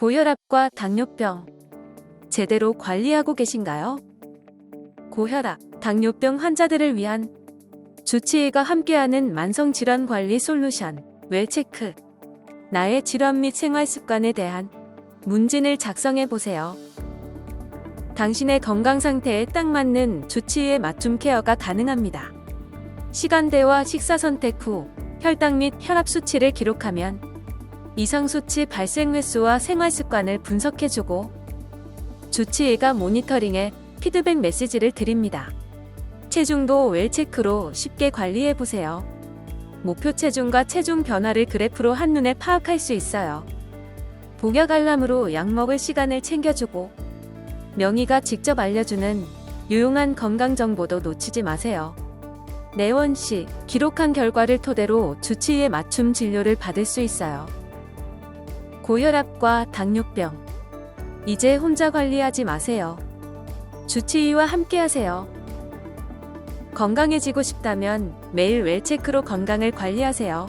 고혈압과 당뇨병 제대로 관리하고 계신가요? 고혈압, 당뇨병 환자들을 위한 주치의가 함께하는 만성질환 관리 솔루션 웰체크 나의 질환 및 생활 습관에 대한 문진을 작성해 보세요. 당신의 건강 상태에 딱 맞는 주치의의 맞춤 케어가 가능합니다. 시간대와 식사 선택 후 혈당 및 혈압 수치를 기록하면 이상 수치 발생 횟수와 생활 습관을 분석해주고 주치의가 모니터링해 피드백 메시지를 드립니다. 체중도 웰체크로 쉽게 관리해보세요. 목표 체중과 체중 변화를 그래프로 한눈에 파악할 수 있어요. 복약 알람으로 약 먹을 시간을 챙겨주고 명의가 직접 알려주는 유용한 건강 정보도 놓치지 마세요. 내원 시 기록한 결과를 토대로 주치의의 맞춤 진료를 받을 수 있어요. 고혈압과 당뇨병. 이제 혼자 관리하지 마세요. 주치의와 함께 하세요. 건강해지고 싶다면 매일 웰체크로 건강을 관리하세요.